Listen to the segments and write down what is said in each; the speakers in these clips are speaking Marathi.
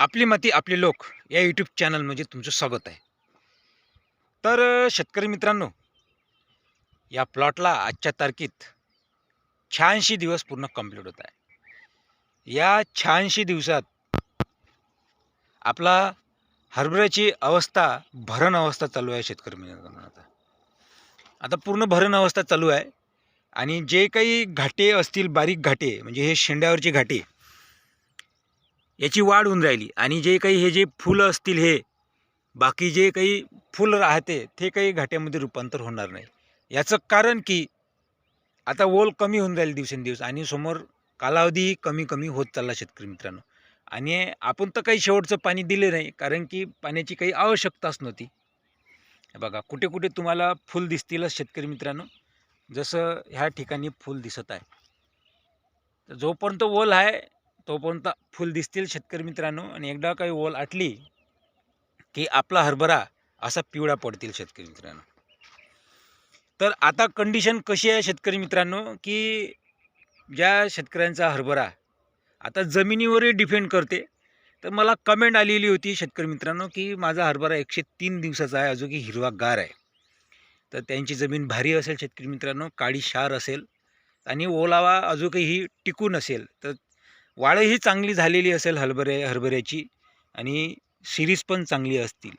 आपली माती आपले लोक या यूट्यूब चॅनल म्हणजे तुमचं स्वागत आहे. तर शेतकरी मित्रांनो या प्लॉटला आजच्या तारखेत शहाऐंशी दिवस पूर्ण कंप्लीट होत आहे. या शहाऐंशी दिवसात आपला हरभऱ्याची अवस्था भरण अवस्था चालू आहे शेतकरी मित्रांनो आता. आता पूर्ण भरण अवस्था चालू आहे आणि जे काही घाटे असतील बारीक घाटे म्हणजे हे शेंड्यावरचे घाटे याची वाढ होऊन राहिली. आणि जे काही हे जे फुलं असतील हे बाकी जे काही फुलं राहते ते काही घाट्यामध्ये रूपांतर होणार नाही. याचं कारण की आता ओल कमी होऊन जाईल दिवसेंदिवस आणि समोर कालावधीही कमी कमी होत चालला शेतकरी मित्रांनो. आणि आपण तर काही शेवटचं पाणी दिले नाही कारण की पाण्याची काही आवश्यकताच नव्हती. बघा कुठे कुठे तुम्हाला फुल दिसतीलच शेतकरी मित्रांनो. जसं ह्या ठिकाणी फुल दिसत आहे. तर जोपर्यंत ओल आहे तोपर्यंत फुल दिसतील शेतकरी मित्रांनो. आणि एकदा काही ओल आटली की आपला हरभरा असा पिवळा पडतील शेतकरी मित्रांनो. तर आता कंडिशन कशी आहे शेतकरी मित्रांनो? की ज्या शेतकऱ्यांचा हरभरा आता जमिनीवरही डिपेंड करते. तर मला कमेंट आलेली होती शेतकरी मित्रांनो की माझा हरभरा एकशे तीन दिवसाचा आहे अजून की हिरवागार आहे. तर त्यांची जमीन भारी असेल शेतकरी मित्रांनो काळी क्षार असेल आणि ओलावा अजूनही टिकून असेल. तर वाळही चांगली झालेली असेल हरभरे हरभऱ्याची आणि सिरीज पण चांगली असतील.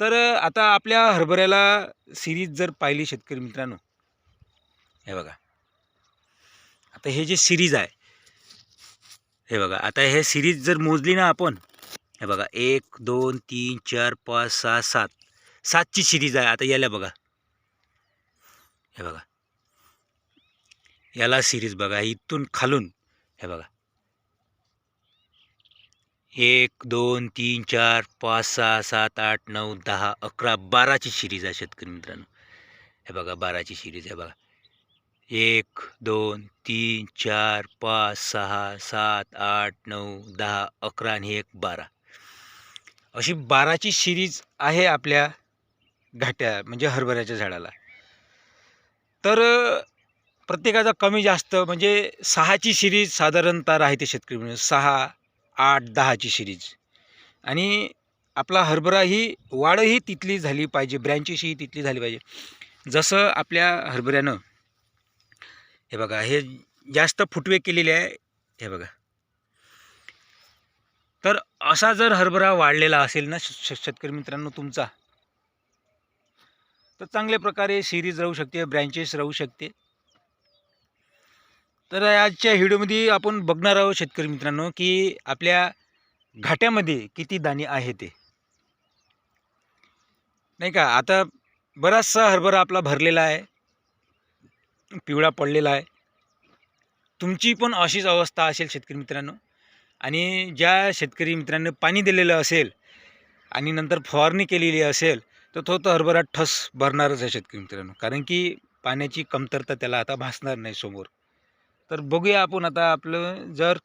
तर आता आपल्या हरभऱ्याला सिरीज जर पाहिली शेतकरी मित्रांनो हे बघा. आता हे जे सिरीज आहे हे बघा. आता हे सिरीज जर मोजली ना आपण हे बघा. एक दोन तीन चार पाच सहा सात. सातची सिरीज आहे. आता याला बघा. हे बघा. याला सिरीज बघा. इथून खालून. हे बघा. एक दोन तीन चार पाच सहा सात आठ नऊ दहा अकरा बाराची सिरीज आहे शेतकरी मित्रांनो. हे बघा बाराची सिरीज आहे बघा. एक दोन तीन चार पाच सहा सात आठ नऊ दहा अकरा आणि एक बारा. अशी बाराची सिरीज आहे आपल्या घाट्या म्हणजे हरभऱ्याच्या झाडाला. तर प्रत्येकाचा कमी जास्त म्हणजे सहाची सिरीज साधारणतः राहते शेतकरी मित्रांनो. सहा आठ दहाची सिरीज. आणि आपला हरभरा ही वाढही तिथली झाली पाहिजे ब्रँचेसही तिथली झाली पाहिजे. जसं आपल्या हरभऱ्यानं हे बघा हे जास्त फुटवे केलेले आहे हे बघा. तर असा जर हरभरा वाढलेला असेल ना श शेतकरी मित्रांनो तुमचा तर चांगल्या प्रकारे सिरीज राहू शकते ब्रँचेस राहू शकते. तर आजच्या व्हिडिओमध्ये आपण बघणार आहोत शेतकरी मित्रांनो की आपल्या घाट्यामध्ये किती दाणे आहे ते. नाही का? आता बराचसा हरभरा आपला भरलेला आहे. पिवळा पडलेला आहे. तुमची पण अशीच अवस्था असेल शेतकरी मित्रांनो. आणि ज्या शेतकरी मित्रांनो पाणी दिलेलं असेल आणि नंतर फवारणी केलेली असेल तर तो तर हरभरा ठस भरणारच आहे शेतकरी मित्रांनो. कारण की पाण्याची कमतरता त्याला आता भासणार नाही समोर. तर बघूया आपण आता आपलं जर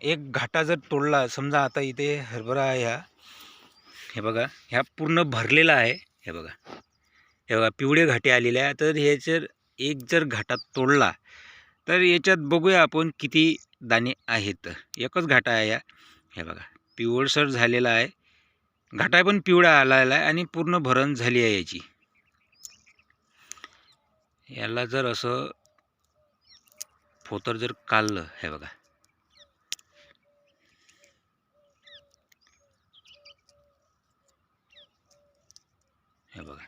एक घाटा जर तोडला समजा आता इथे हरभरा आहे ह्या हे बघा ह्या पूर्ण भरलेला आहे. हे बघा. हे बघा पिवळे घाटे आलेले आहे. तर हे जर एक जर घाटात तोडला तर याच्यात बघूया आपण किती दाणे आहेत. एकच घाटा आहे या हे बघा पिवळसर झालेला आहे. घाटा पण पिवळा आलेला आहे आणि पूर्ण भरण झाली आहे याची. याला जर असं फोतर जर काढलं हे बघा. हे बघा.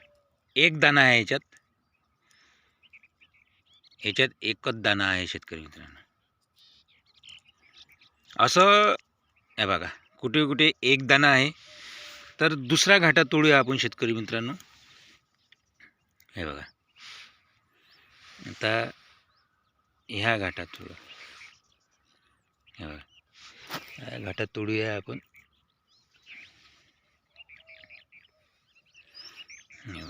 एक दाणा आहे याच्यात याच्यात एकच दाणा आहे शेतकरी मित्रांनो. असं हे बघा कुठे कुठे एक दाना आहे. तर दुसरा घाटा तोडूया आपण शेतकरी मित्रांनो. हे बघा. आता ह्या घाटात थोडं हे बघा. घाटात तोडूया आपण. हे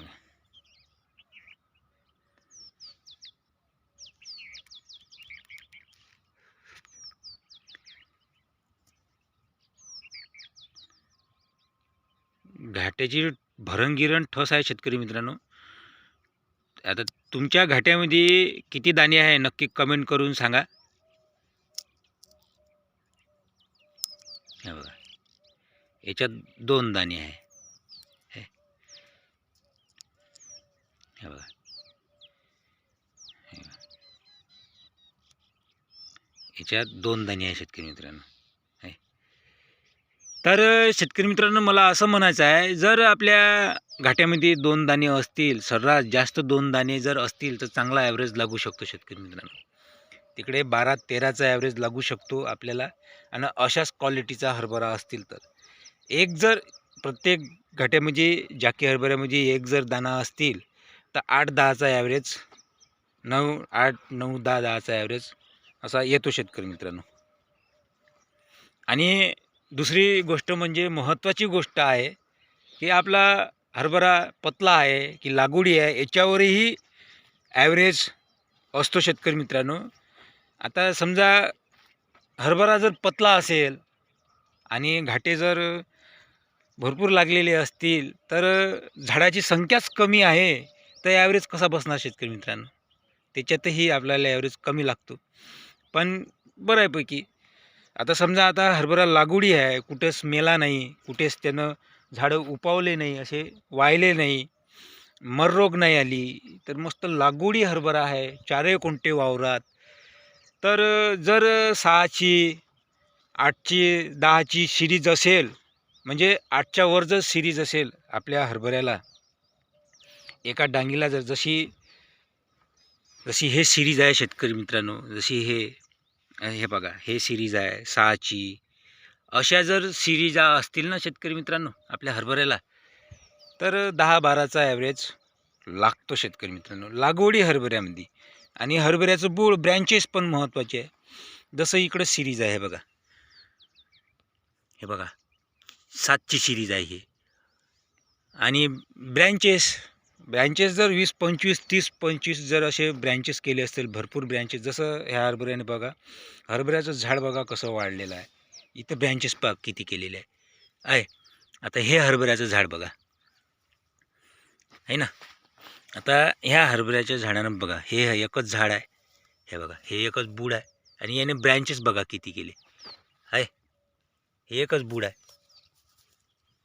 घाट्याची भरणगिरण ठस आहे शेतकरी मित्रांनो. आता तुमच्या घाट्यामध्ये किती दाणे आहे? नक्की कमेंट करून सांगा. हे बघा. याच्यात दोन दाणे आहे. हे बघा. याच्यात दोन दाणे आहे शेतकरी मित्रांनो. तर शेतकरी मित्रांनो मला असं म्हणायचं आहे जर आपल्या घाट्यामध्ये दोन दाणे असतील सर्रास जास्त दोन दाणे जर असतील तर चांगला ॲव्हरेज लागू शकतो शेतकरी मित्रांनो. तिकडे बारा तेराचा ॲव्हरेज लागू शकतो आपल्याला आणि अशाच क्वालिटीचा हरभरा असतील तर. एक जर प्रत्येक घाट्यामध्ये जाकी हरभऱ्यामध्ये एक जर दाणा असतील तर आठ दहाचा ॲव्हरेज नऊ आठ नऊ दहा दहाचा ॲव्हरेज असा येतो शेतकरी मित्रांनो. आणि दुसरी गोष्ट म्हणजे महत्त्वाची गोष्ट आहे की आपला हरभरा पतला आहे की लागवडी आहे याच्यावरही ॲव्हरेज असतो शेतकरी मित्रांनो. आता समजा हरभरा जर पतला असेल आणि घाटे जर भरपूर लागलेले असतील तर झाडाची संख्याच कमी आहे तर ॲव्हरेज कसा बसणार शेतकरी मित्रांनो? त्याच्यातही आपल्याला ॲव्हरेज कमी लागतो. पण बऱ्यापैकी आता समजा आता हरभरा लागवडी आहे कुठेच मेला नाही कुठेच त्यानं झाडं उपावले नाही असे वाहिले नाही मररोग नाही आली तर मस्त लागवडी हरभरा आहे चारही कोणते वावरात. तर जर सहाची आठची दहाची सिरीज असेल म्हणजे आठच्या वर जर सिरीज असेल आपल्या हरभऱ्याला एका डांगीला जर जशी जशी हे सिरीज आहे शेतकरी मित्रांनो जशी हे हे बघा हे सिरीज आहे सहाची. अशा जर सिरीज असतील ना शेतकरी मित्रांनो आपल्या हरभऱ्याला तर दहा बाराचा ॲव्हरेज लागतो शेतकरी मित्रांनो. लागवडी हरभऱ्यामध्ये. आणि हरभऱ्याचं बूळ ब्रँचेस पण महत्त्वाचे आहे. जसं इकडं सिरीज आहे बघा. हे बघा सातची सिरीज आहे हे. आणि ब्रँचेस ब्रँचेस जर वीस पंचवीस तीस पंचवीस जर असे ब्रँचेस केले असतील भरपूर ब्रँचेस जसं ह्या हरभऱ्याने बघा हरभऱ्याचं झाड बघा कसं वाढलेलं आहे. इथं ब्रँचेस पा किती केलेले आहे. आहे. आता हे हरभऱ्याचं झाड बघा. आहे ना? आता ह्या हरभऱ्याच्या झाडानं बघा हे एकच झाड आहे. हे बघा हे एकच बूड आहे. आणि याने ब्रँचेस बघा किती केले. आहे. हे एकच बूड आहे.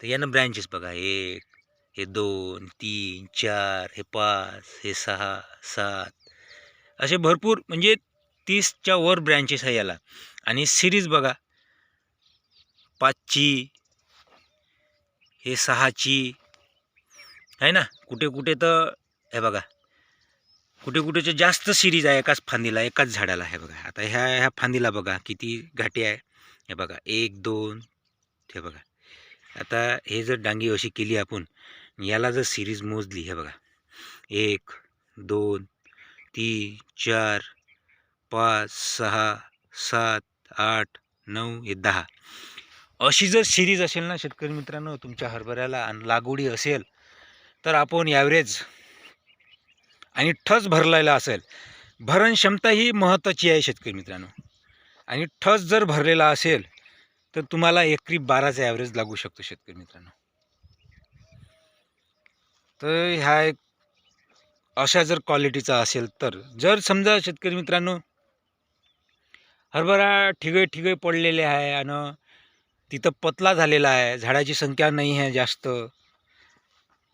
तर यानं ब्रँचेस बघा. एक हे दोन तीन चार हे पाच हे सहा सात. असे भरपूर म्हणजे तीसच्या वर ब्रँचेस आहे याला. आणि सिरीज बघा. पाचची हे सहाची. आहे ना? कुठे कुठे तर हे बघा. कुठे कुठेचे जास्त सिरीज आहे एकाच फांदीला एकाच झाडाला. हे बघा. आता ह्या ह्या फांदीला बघा. किती घाटी आहे. हे बघा. एक दोन. हे बघा. आता हे जर डांगी अशी केली आपण याला जर सिरीज मोजली हे बघा. एक दोन तीन चार पाच सहा सात आठ नऊ हे दहा. अशी जर सिरीज असेल ना शेतकरी मित्रांनो तुमच्या हरभऱ्याला लागवडी असेल तर आपण ॲव्हरेज आणि ठस भरलेला असेल. भरण क्षमता ही महत्त्वाची आहे शेतकरी मित्रांनो. आणि ठस जर भरलेला असेल तर तुम्हाला एकरी बाराचा ॲव्हरेज लागू शकतो शेतकरी मित्रांनो. तर ह्या एक अशा जर क्वालिटीचा असेल तर जर समजा शेतकरी मित्रांनो हरभरा ठिगळे ठिगळे पडलेले आहे आणि तिथं पतला झालेला आहे झाडाची संख्या नाही आहे जास्त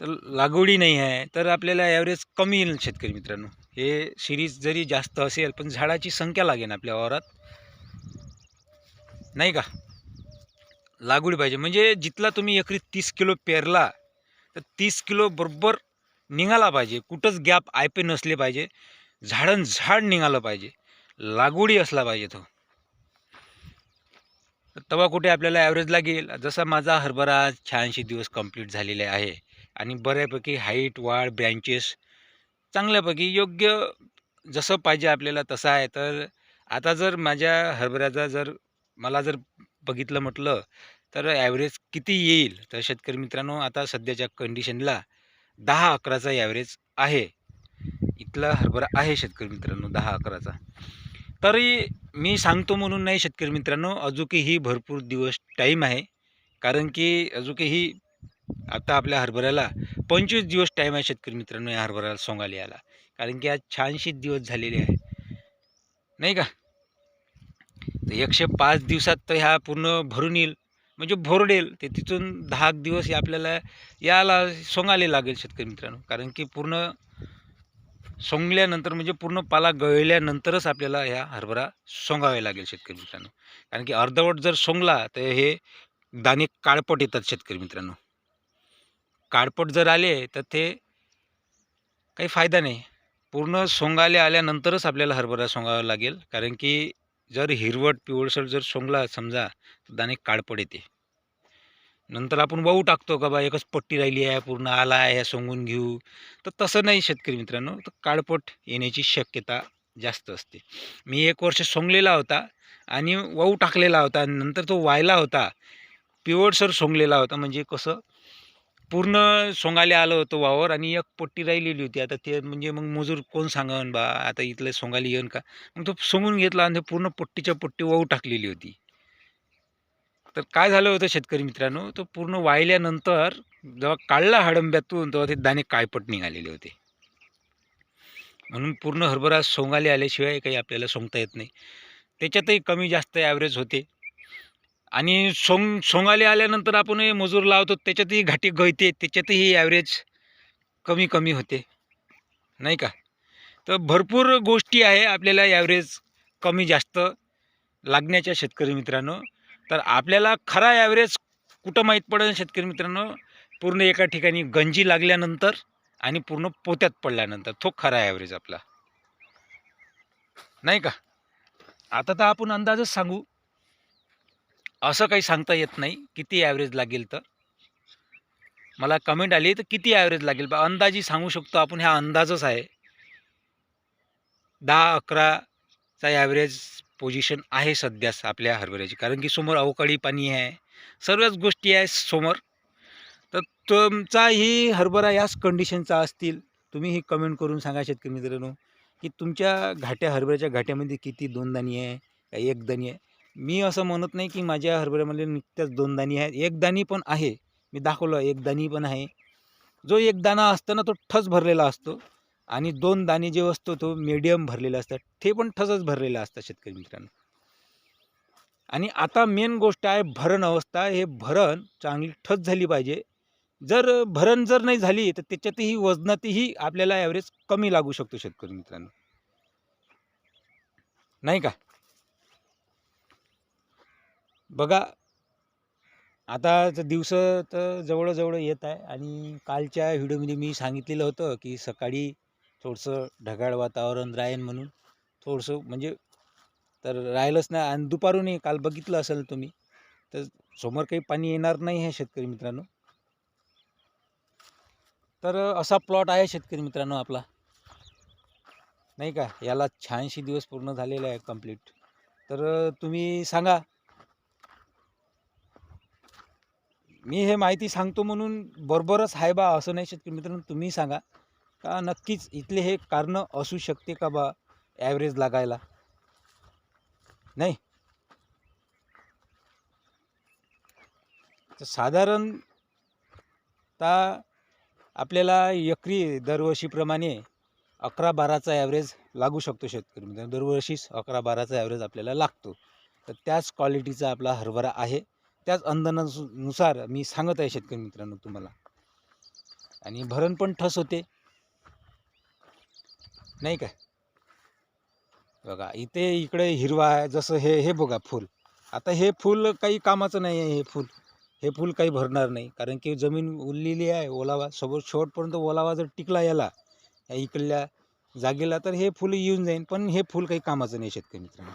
तर लागवडी नाही आहे तर आपल्याला ॲव्हरेज कमी येईल शेतकरी मित्रांनो. हे सिरीज जरी जास्त असेल पण झाडाची संख्या लागेल आपल्या वावरात. नाही का? लागवडी पाहिजे. म्हणजे जिथला तुम्ही एकरी तीस किलो पेरला तर तीस किलो बरोबर निघाला पाहिजे. कुठंच गॅप आयपे नसले पाहिजे. झाडन झाड निघालं पाहिजे. लागवडी असला पाहिजे तो. तवा तेव्हा कुठे आपल्याला ॲव्हरेज लागेल. जसा माझा हरभरा छानशे दिवस कंप्लीट झालेले आहे आणि बऱ्यापैकी हाईट वाढ ब्रँचेस चांगल्यापैकी योग्य जसं पाहिजे आपल्याला तसं आहे. तर आता जर माझ्या हरभऱ्याचा जर मला जर बघितलं म्हटलं तर ॲव्हरेज किती येईल? तर शेतकरी मित्रांनो आता सध्याच्या कंडिशनला दहा अकराचा ॲव्हरेज आहे. इथला हरभरा आहे शेतकरी मित्रांनो दहा अकराचा. तरी मी सांगतो म्हणून नाही शेतकरी मित्रांनो अजूनही भरपूर दिवस टाईम आहे. कारण की अजूनही आता आपल्या हरभऱ्याला पंचवीस दिवस टाईम आहे शेतकरी मित्रांनो या हरभऱ्याला सोंगायला यायला. कारण की आज छानशी दिवस झालेले आहे. नाही का? तर एकशे पाच दिवसात तर ह्या पूर्ण भरून येईल. म्हणजे भोरडेल ते तिथून दहा दिवस हे आपल्याला याला सोंगाले लागेल शेतकरी मित्रांनो. कारण की पूर्ण सोंगल्यानंतर म्हणजे पूर्ण पाला गळल्यानंतरच आपल्याला ह्या हरभरा सोंगावे लागेल शेतकरी मित्रांनो. कारण की अर्धवट जर सोंगला तर हे दाणे काळपट येतात शेतकरी मित्रांनो. काळपट जर आले तर ते काही फायदा नाही. पूर्ण सोंगाले आल्यानंतरच आपल्याला हरभरा सोंगावा लागेल. कारण की जर हिरवट पिवळसर जर सोंगला समजा तर दाणे काळपट येते नंतर आपण वाहू टाकतो का बा? एकच पट्टी राहिली आहे पूर्ण आला आहे ह्या सोंगून घेऊ. तर तसं नाही शेतकरी मित्रांनो. तर काळपट येण्याची शक्यता जास्त असते. मी एक वर्ष सोंगलेला होता आणि वाहू टाकलेला होता. नंतर तो वायला होता. पिवळसर सोंगलेला होता. म्हणजे कसं? पूर्ण सोंगाले आलं होतं वावर आणि एक पट्टी राहिलेली होती. आता ते म्हणजे मग मजूर कोण सांगन बा? आता इथलं सोंगाले येन का? मग तो सोंगून घेतला आणि पूर्ण पट्टीच्या पट्टी वाहू टाकलेली होती. तर काय झालं होतं शेतकरी मित्रांनो? तो पूर्ण वाहिल्यानंतर जेव्हा काढला हडंब्यातून तेव्हा ते दाणे काळपट निघालेले होते. म्हणून पूर्ण हरभरा सोंगाले आल्याशिवाय काही आपल्याला सोंगता येत नाही. त्याच्यातही कमी जास्त ॲव्हरेज होते. आणि सोंग सोंगाले आल्यानंतर आपण हे मजूर लावतो त्याच्यातही घाटी गळते त्याच्यातही ॲव्हरेज कमी कमी होते. नाही का? तर भरपूर गोष्टी आहे आपल्याला ॲव्हरेज कमी जास्त लागण्याच्या शेतकरी मित्रांनो. तर आपल्याला खरा ॲव्हरेज कुठं माहीत पडेल शेतकरी मित्रांनो? पूर्ण एका ठिकाणी गंजी लागल्यानंतर आणि पूर्ण पोत्यात पडल्यानंतर. तो खरा ॲव्हरेज आपला. नाही का? आता तर आपण अंदाजच सांगू. असं काही सांगता येत नाही. किती ॲव्हरेज लागेल तर? मला कमेंट आली तर किती ॲव्हरेज लागेल? बा अंदाजी सांगू शकतो आपण हा अंदाजच आहे. दहा अकराचा ॲव्हरेज पोझिशन आहे सध्याच आपल्या हरभऱ्याची. कारण की समोर अवकाळी पाणी आहे. सर्वच गोष्टी आहे समोर. तर तुमचाही हरभरा याच कंडिशनचा असतील. तुम्ही ही कमेंट करून सांगा शेतकरी मित्रांनो की तुमच्या घाट्या हरभऱ्याच्या घाट्यामध्ये किती दोन दाणी आहे का एक दाणी आहे? मी असं म्हणत नाही की माझ्या हरभऱ्यामध्ये नुकत्याच दोन दाणी आहेत. एक दाणी पण आहे. मी दाखवलं एक दाणी पण आहे. जो एक दाणा असतो ना तो ठस भरलेला असतो आणि दोन दाणे जे असतो तो मीडियम भरलेला असतात. ते पण ठसच भरलेला असतात शेतकरी मित्रांनो. आणि आता मेन गोष्ट आहे भरण अवस्था. हे भरण चांगली ठस झाली पाहिजे. जर भरण जर नाही झाली तर त्याच्यातही वजनातही आपल्याला ॲव्हरेज कमी लागू शकतो शेतकरी मित्रांनो. नाही का? बघा आताचं दिवस तर जवळजवळ येत आहे आणि कालच्या व्हिडिओमध्ये मी सांगितलेलं होतं की सकाळी थोडंसं ढगाळ वातावरण राहीन म्हणून. थोडंसं म्हणजे तर राहिलंच नाही आणि दुपारूनही काल बघितलं असेल तुम्ही तर समोर काही पाणी येणार नाही आहे शेतकरी मित्रांनो. तर असा प्लॉट आहे शेतकरी मित्रांनो आपला. नाही का? याला छानशी दिवस पूर्ण झालेला आहे कंप्लीट. तर तुम्ही सांगा मी हे माहिती सांगतो म्हणून बरोबरच आहे बा असं नाही शेतकरी मित्रांनो तुम्ही सांगा. का नक्कीच इथले हे कारणं असू शकते का बा ॲव्हरेज लागायला? नाही. तर साधारणतः आपल्याला एकरी दरवर्षीप्रमाणे अकरा बाराचा ॲव्हरेज लागू शकतो शेतकरी मित्रांनो. दरवर्षीच अकरा बाराचा ॲव्हरेज आपल्याला लागतो. तर त्याच क्वालिटीचा आपला हरभरा आहे. त्याच अंदाजानुसार मी सांगत आहे शेतकरी मित्रांनो तुम्हाला. आणि भरण पण ठस होते. नाही का? बघा इथे इकडे हिरवा आहे जसं हे हे बघा फूल. आता हे फूल काही कामाचं नाही आहे हे फूल. हे फूल काही भरणार नाही. कारण की जमीन उरलेली आहे ओलावा. सोबत शेवटपर्यंत ओलावा जर टिकला याला या इकडल्या जागेला तर हे फूल येऊन जाईन. पण हे फूल काही कामाचं नाही शेतकरी मित्रांनो.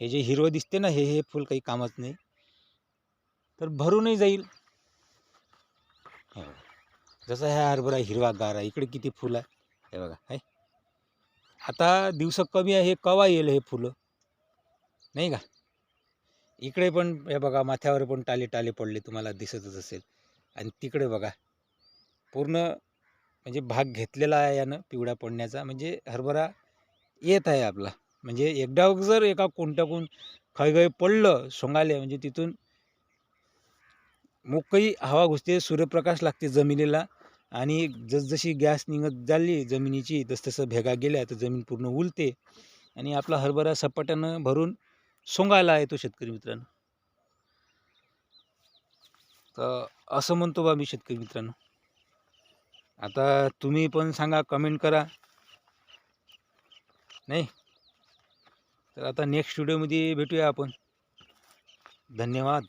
हे जे हिरवं दिसते ना हे हे फूल काही कामाचं नाही. तर भरूनही जाईल. हे बघा. जसं ह्या हरभरा हिरवा गार आहे इकडे किती फुलं आहे. हे बघा आहे आता दिवस कमी आहे हे कवा येईल हे फुलं? नाही का? इकडे पण हे बघा माथ्यावर पण टाले टाले पडले तुम्हाला दिसतच असेल. आणि तिकडे बघा पूर्ण म्हणजे भाग घेतलेला आहे यानं पिवळा पडण्याचा. म्हणजे हरभरा येत आहे आपला. म्हणजे एकदा जर एका कोणत्या कोण खळगळ पडलं सोंगाले म्हणजे तिथून मोकळी हवा घुसते सूर्यप्रकाश लागते जमिनीला आणि जसजशी गॅस निघत झाली जमिनीची तसतसं भेगा गेल्या तर जमीन पूर्ण उलते आणि आपला हरभरा सपाट्यानं भरून सोंगायला येतो शेतकरी मित्रांनो. तर असं म्हणतो बा मी शेतकरी मित्रांनो. आता तुम्ही पण सांगा कमेंट करा. नाही? तर आता नेक्स्ट व्हिडिओमध्ये भेटूया आपण. धन्यवाद.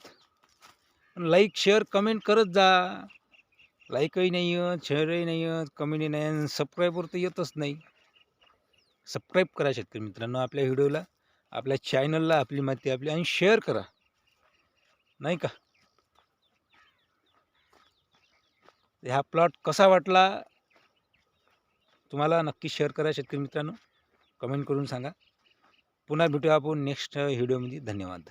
लाईक शेअर कमेंट करत जा. लाईकही नाही येत शेअरही नाही येत कमेंटही नाही आणि सबस्क्राईबवर तर येतच नाही. सबस्क्राईब करा शेतकरी मित्रांनो आपल्या व्हिडिओला आपल्या चॅनलला आपली माहिती आपली आणि शेअर करा. नाही का? हा प्लॉट कसा वाटला? तुम्हाला नक्की शेअर करा शेतकरी मित्रांनो. कमेंट करून सांगा. पुन्हा भेटूया आपण नेक्स्ट व्हिडिओमध्ये धन्यवाद.